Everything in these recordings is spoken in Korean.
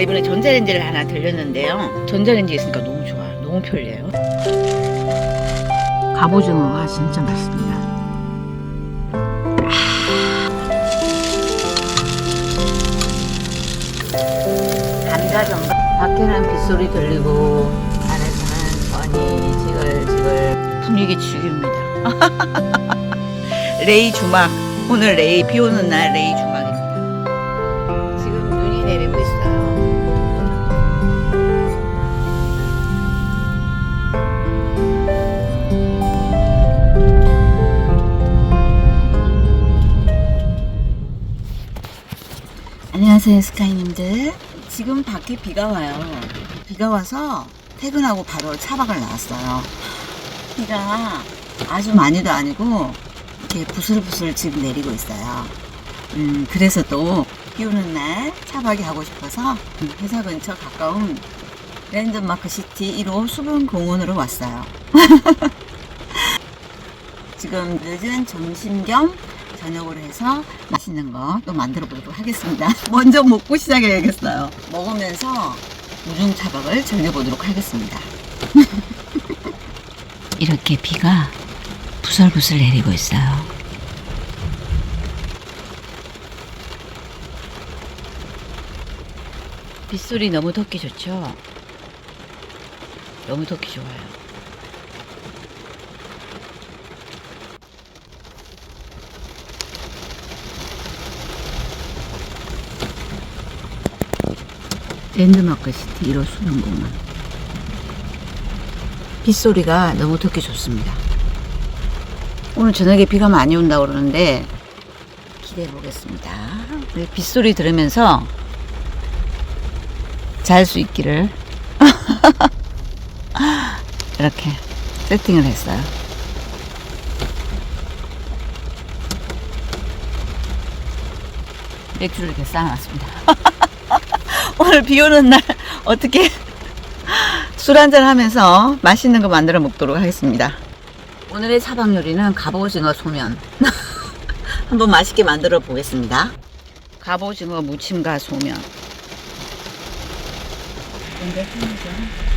이번에 전자레인지를 하나 들렸는데요. 전자레인지 있으니까 너무 좋아요. 너무 편리해요. 갑오징어가 진짜 맛있습니다. 감자전 밖에는 빗소리 들리고 안에서는 전이 지글지글 분위기 죽입니다. 레이 주막 오늘 레이 비 오는 날 레이 주막입니다. 지금 눈이 내리고 있어요. 안녕하세요 스카이님들. 지금 밖에 비가 와요. 비가 와서 퇴근하고 바로 차박을 나왔어요. 비가 아주 많이도 아니고 이렇게 부슬부슬 지금 내리고 있어요. 음 그래서 또 비 오는 날 차박이 하고 싶어서 회사 근처 가까운 랜드마크 시티 1호 수분공원으로 왔어요. 지금 늦은 점심 겸 저녁으로 해서 맛있는 거 또 만들어 보도록 하겠습니다. 먼저 먹고 시작해야겠어요. 먹으면서 우중 차박을 즐겨보도록 하겠습니다. 이렇게 비가 부슬부슬 내리고 있어요. 빗소리 너무 듣기 좋죠? 너무 듣기 좋아요. 랜드마크 시티 1호 수변공원 빗소리가 너무 듣기 좋습니다. 오늘 저녁에 비가 많이 온다고 그러는데 기대해 보겠습니다. 네, 빗소리 들으면서 잘 수 있기를. 이렇게 세팅을 했어요. 맥주를 이렇게 쌓아놨습니다 오늘 비 오는 날 어떻게 술 한잔 하면서 맛있는 거 만들어 먹도록 하겠습니다. 오늘의 차박 요리는 갑오징어 소면. 한번 맛있게 만들어 보겠습니다. 갑오징어 무침과 소면. 근데 편이죠.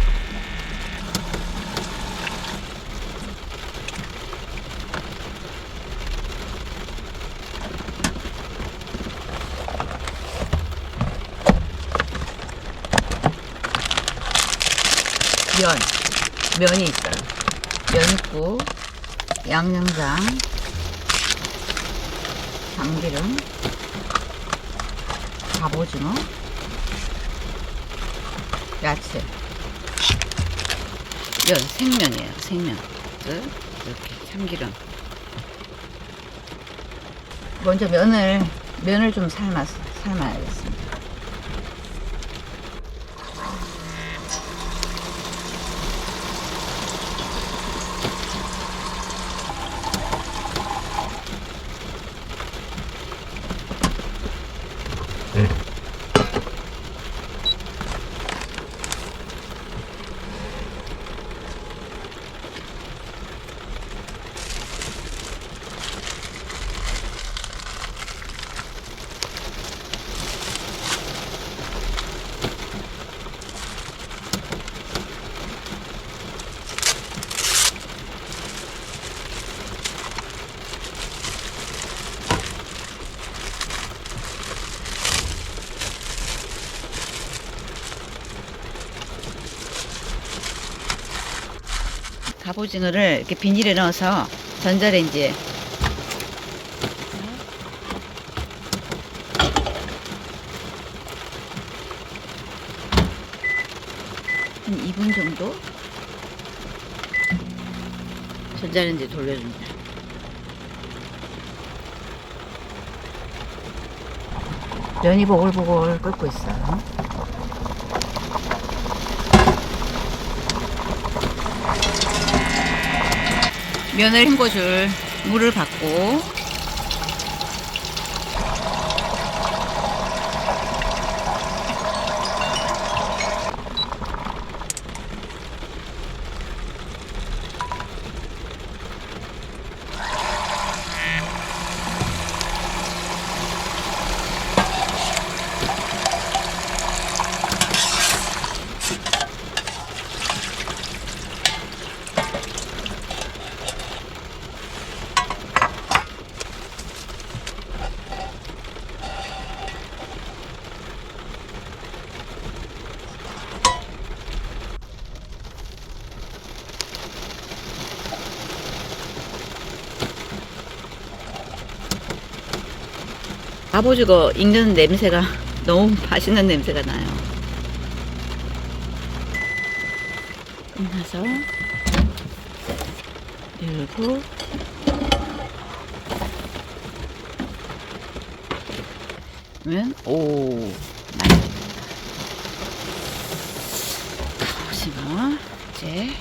면, 면이 있어요. 면 있고, 양념장, 참기름, 갑오징어, 야채. 면, 생면이에요. 생면. 이렇게 참기름. 먼저 면을, 면을 좀 삶아, 삶아야겠습니다. 갑오징어를 이렇게 비닐에 넣어서 전자레인지에 한 2분 정도 전자레인지에 돌려줍니다. 면이 보글보글 끓고 있어요. 면을 헹궈줄 물을 받고 갑오징어 익는 냄새가 너무 맛있는 냄새가 나요. 끝나서 열고 그러면 오 맛있겠다. 갑오징어 이제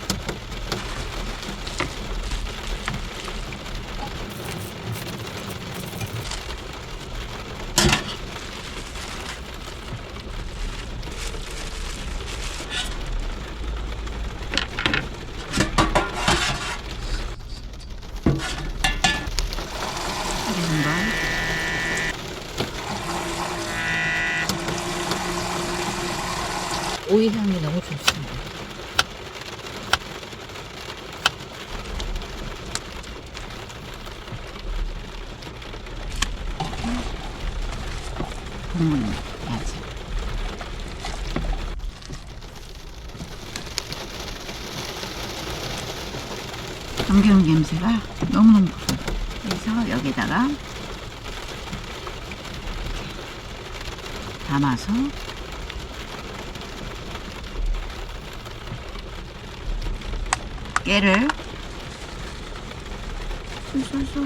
익은 거 오이 향이 너무 좋습니다. 국물 해야지. 참기름 냄새가 너무너무 좋아요. 그래서 여기다가 담아서 깨를 쏠쏠쏠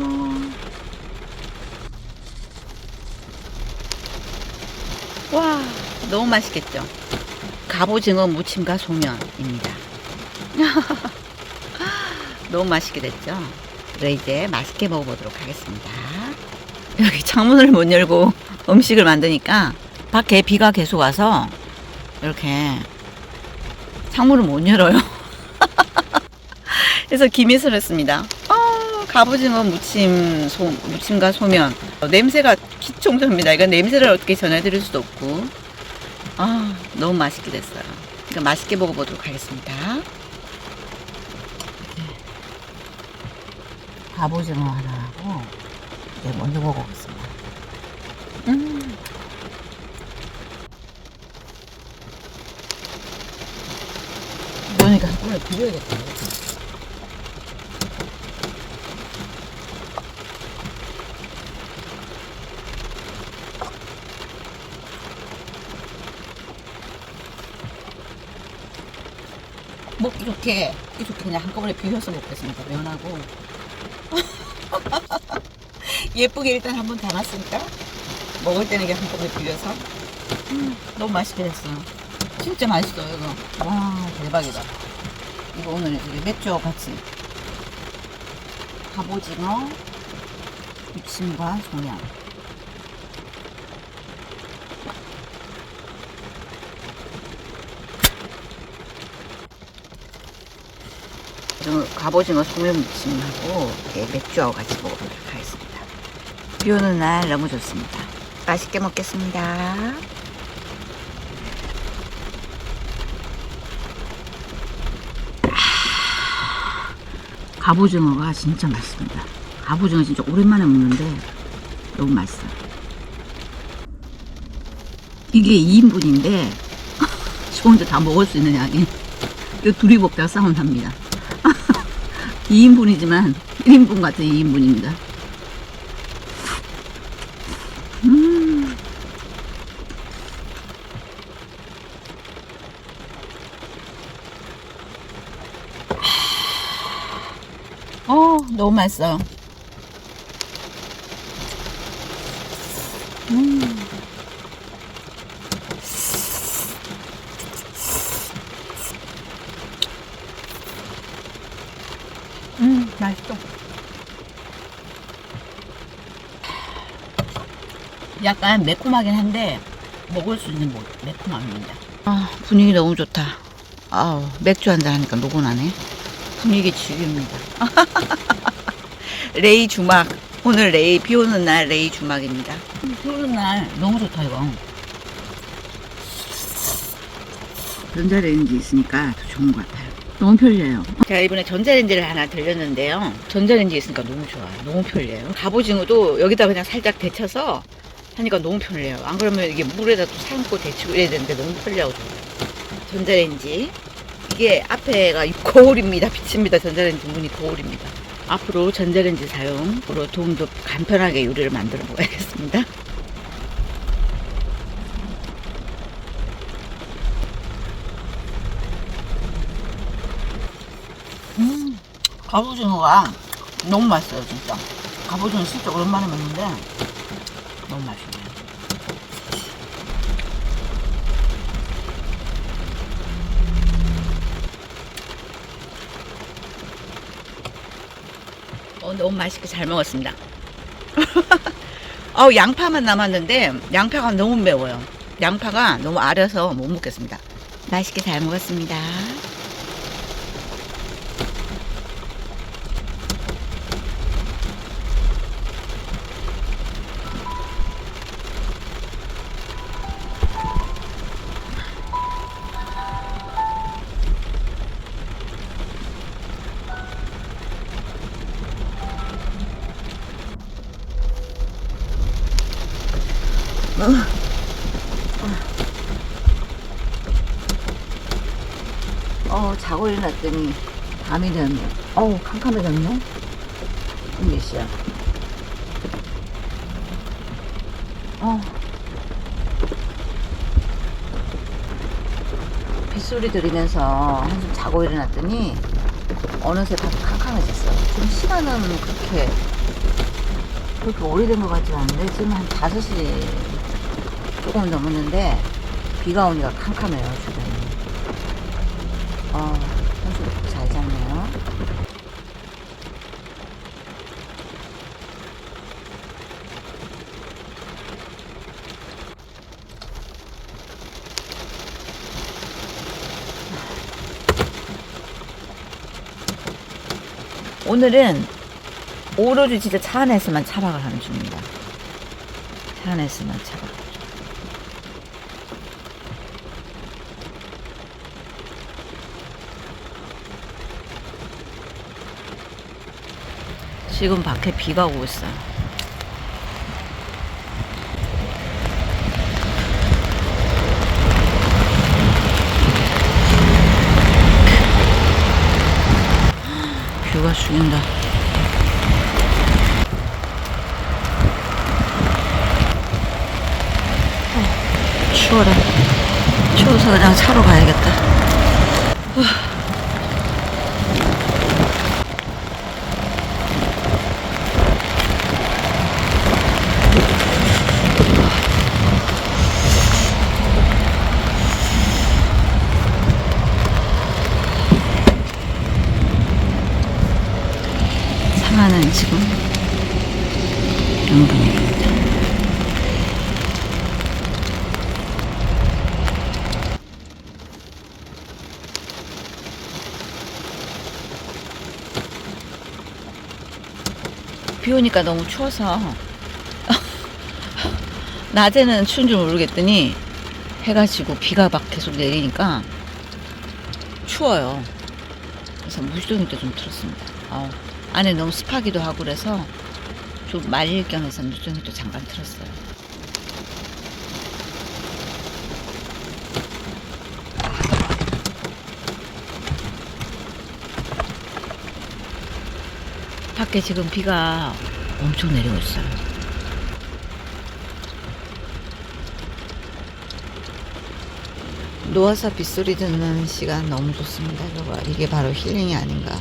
와 너무 맛있겠죠 갑오징어 무침과 소면입니다 너무 맛있게 됐죠 그래 이제 맛있게 먹어보도록 하겠습니다 여기 창문을 못 열고 음식을 만드니까 밖에 비가 계속 와서 이렇게 창문을 못 열어요 그래서 기미스럽습니다. 아, 갑오징어 무침, 소, 무침과 소면. 어, 냄새가 기총적입니다. 이건 냄새를 어떻게 전해드릴 수도 없고. 아, 너무 맛있게 됐어요. 그러니까 맛있게 먹어보도록 하겠습니다. 갑오징어 하나 하고, 이제 먼저 먹어보겠습니다. 음. 이거니까 한꺼번에 비벼야겠다. 좋게, 먹기 좋게 그냥 한꺼번에 비벼서 먹겠습니다. 면하고. 예쁘게 일단 한번 담았으니까 먹을 때는 그냥 한꺼번에 비벼서. 음, 너무 맛있게 됐어요. 진짜 맛있어요, 이거. 와, 대박이다. 이거 오늘 우리 맥주와 같이 갑오징어, 무침과 소냥. 그리고 갑오징어 소면 무침하고 이렇게 맥주하고 같이 먹어보도록 하겠습니다. 비 오는 날 너무 좋습니다. 맛있게 먹겠습니다. 갑오징어가 진짜 맛있습니다. 갑오징어 진짜 오랜만에 먹는데 너무 맛있어요. 이게 2인분인데 저 혼자 다 먹을 수 있는 양이 이거 둘이 먹다가 싸움 납니다. 2인분이지만 1인분 같은 2인분입니다. 음. 어, 너무 맛있어요. 음. 음, 맛있어. 약간 매콤하긴 한데 먹을 수 있는 뭐 매콤함입니다. 아, 분위기 너무 좋다. 아우, 맥주 한잔 하니까 노곤하네. 분위기 죽입니다. 레이 주막. 오늘 레이, 비 오는 날 레이 주막입니다. 비 오는 날 너무 좋다, 이거. 전자레인지 있으니까 더 좋은 것 같아요. 너무 편리해요. 제가 이번에 전자레인지를 하나 들렸는데요. 전자레인지 있으니까 너무 좋아요. 너무 편리해요. 갑오징어도 여기다 그냥 살짝 데쳐서 하니까 너무 편해요. 안 그러면 이게 물에다 또 삶고 데치고 이래야 되는데 너무 편리하고 좋아요. 전자레인지. 이게 앞에가 거울입니다. 비칩니다. 전자레인지 문이 거울입니다. 앞으로 전자레인지 사용으로 도움도 간편하게 요리를 만들어 보겠습니다. 음, 갑오징어가 너무 맛있어요, 진짜. 갑오징어 진짜 오랜만에 먹는데 너무 맛있네요. 어, 너무 맛있게 잘 먹었습니다. 어, 양파만 남았는데 양파가 너무 매워요. 양파가 너무 아려서 못 먹겠습니다. 맛있게 잘 먹었습니다. 어, 자고 일어났더니 밤이 되었네. 어우, 캄캄해졌네. 몇 시야? 어. 빗소리 들으면서 한숨 자고 일어났더니 어느새 밤이 캄캄해졌어요. 지금 시간은 그렇게 그렇게 오래된 것 같지 않은데 지금 한 5시 조금 넘었는데 비가 오니까 캄캄해요, 주변이. 어, 한숨 잘 잤네요. 오늘은 오로지 진짜 차 안에서만 차박을 하는 중입니다. 차 안에서만 차박. 지금 밖에 비가 오고 있어요. 뷰가 죽인다. 어, 추워라. 추워서 그냥 차로 가야겠다. 비 오니까 너무 추워서 낮에는 추운 줄 모르겠더니 해가 지고 비가 막 계속 내리니까 추워요. 그래서 무지동이도 좀 틀었습니다. 어, 안에 너무 습하기도 하고 그래서 좀 말릴 겸 해서 무지동이도 잠깐 틀었어요. 밖에 지금 비가 엄청 내리고 있어요. 누워서 빗소리 듣는 시간 너무 좋습니다. 이거 이게 바로 힐링이 아닌가.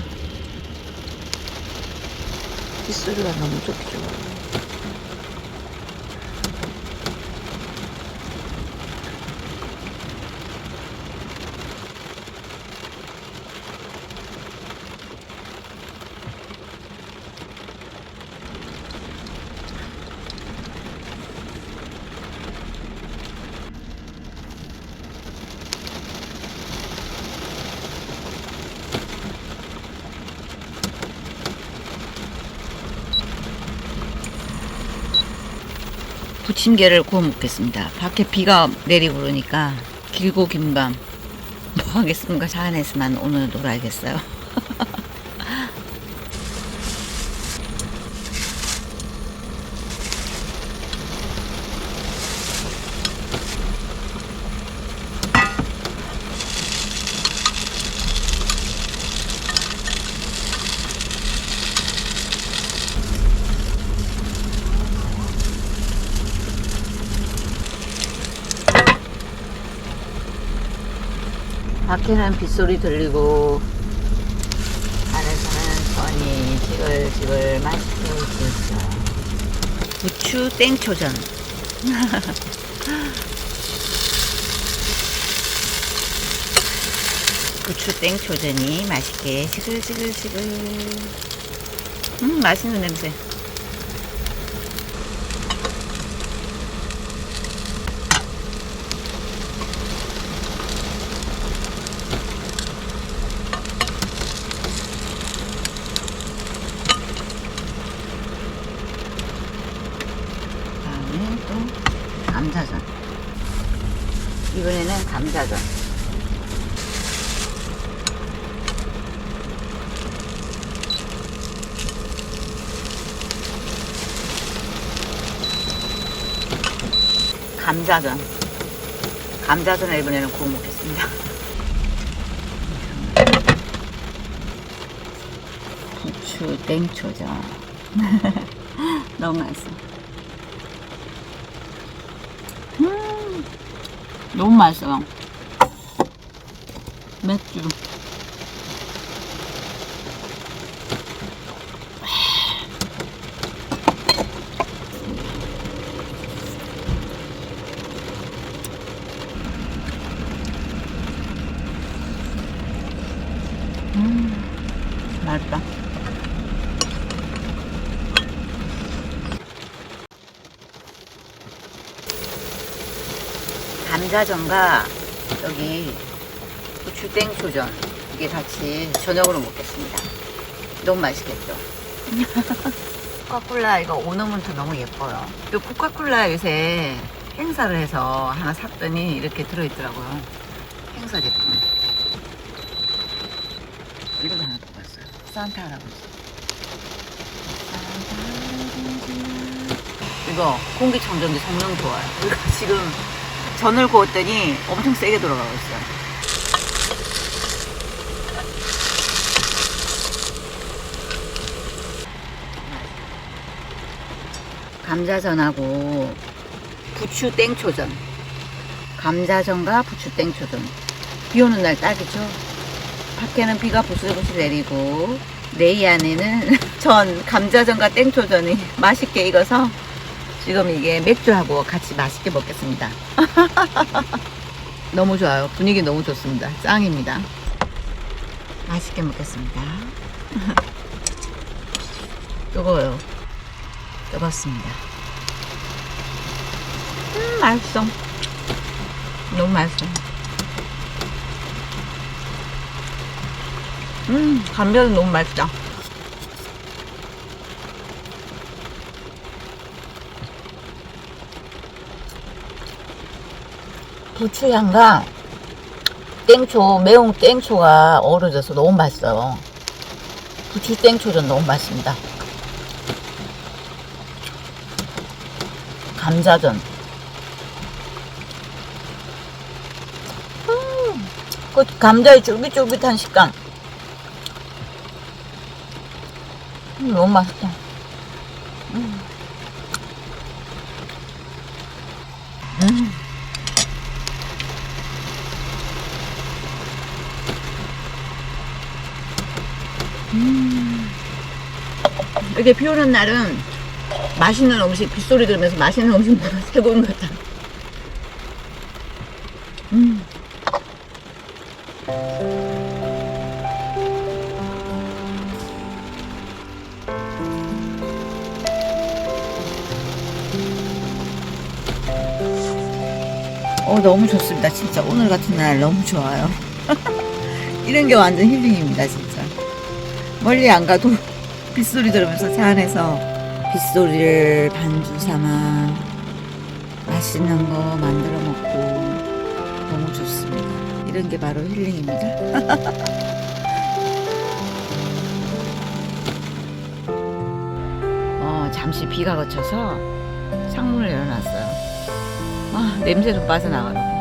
빗소리가 너무 좋아요. 부침개를 구워 먹겠습니다. 밖에 비가 내리고 그러니까 길고 긴 밤 뭐 하겠습니까? 차 안에서만 오늘 놀아야겠어요. 밖에는 빗소리 들리고 안에서는 지글지글 맛있게 익고 있어요. 부추 땡초전. 부추 땡초전이 맛있게 지글지글지글. 음, 맛있는 냄새. 다음에 또 감자전. 이번에는 감자전. 감자전. 감자전을 이번에는 구워 먹겠습니다. 부추 땡초전. 너무 맛있어. 너무 맛있어요. 맥주. 음, 맛있다. 감자전과 여기 부추땡초전 이게 같이 저녁으로 먹겠습니다. 너무 맛있겠죠? 코카콜라 이거 오너먼트 너무 예뻐요. 또 코카콜라 요새 행사를 해서 하나 샀더니 이렇게 들어있더라고요. 행사 제품. 이거 하나 더 봤어요. 산타 할아버지. 산타 할아버지. 이거 공기청정기 성능 좋아요. 이거 지금 전을 구웠더니 엄청 세게 돌아가고 있어요. 감자전하고 부추 땡초전. 감자전과 부추 땡초전. 비 오는 날 딱이죠. 밖에는 비가 부슬부슬 내리고 내이 안에는 전 감자전과 땡초전이 맛있게 익어서 지금 이게 맥주하고 같이 맛있게 먹겠습니다. 너무 좋아요. 분위기 너무 좋습니다. 짱입니다. 맛있게 먹겠습니다. 뜨거워요. 뜨겁습니다. 음, 맛있어. 너무 맛있어. 음, 감자도 너무 맛있다. 부추향과 땡초, 매운 땡초가 어우러져서 너무 맛있어요. 부추 땡초전 너무 맛있습니다. 감자전. 음, 그 감자의 쫄깃쫄깃한 식감. 음, 너무 맛있다. 이렇게 비 오는 날은 맛있는 음식, 빗소리 들으면서 맛있는 음식 먹으면 최고인 것 같아. 음. 어, 너무 좋습니다. 진짜 오늘 같은 날 너무 좋아요. 이런 게 완전 힐링입니다, 진짜. 멀리 안 가도 빗소리 들으면서 차 안에서 빗소리를 반주 삼아 맛있는 거 만들어 먹고 너무 좋습니다. 이런 게 바로 힐링입니다. 어, 잠시 비가 그쳐서 창문을 열어놨어요. 아, 냄새도 빠져나가요. 야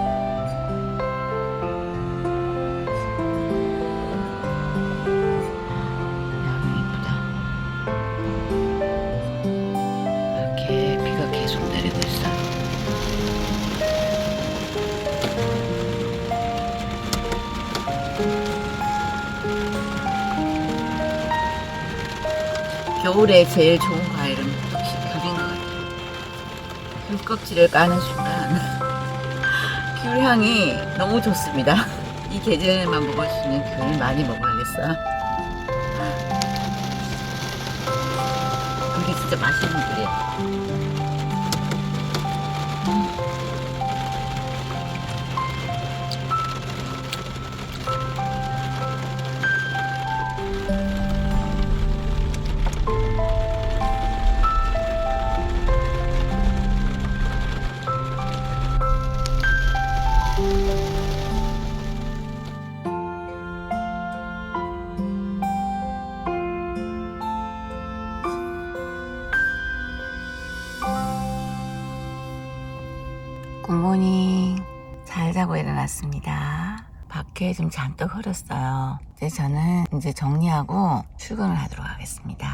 겨울에 제일 좋은 과일은 역시 귤인 것 같아요. 귤 껍질을 까는 순간 귤 향이 너무 좋습니다. 이 계절에만 먹을 수 있는 귤 많이 먹어야겠어요. 귤이 진짜 맛있는 귤이에요. 일어났습니다. 밖에 좀 잔뜩 흐렸어요. 이제 저는 이제 정리하고 출근을 하도록 하겠습니다.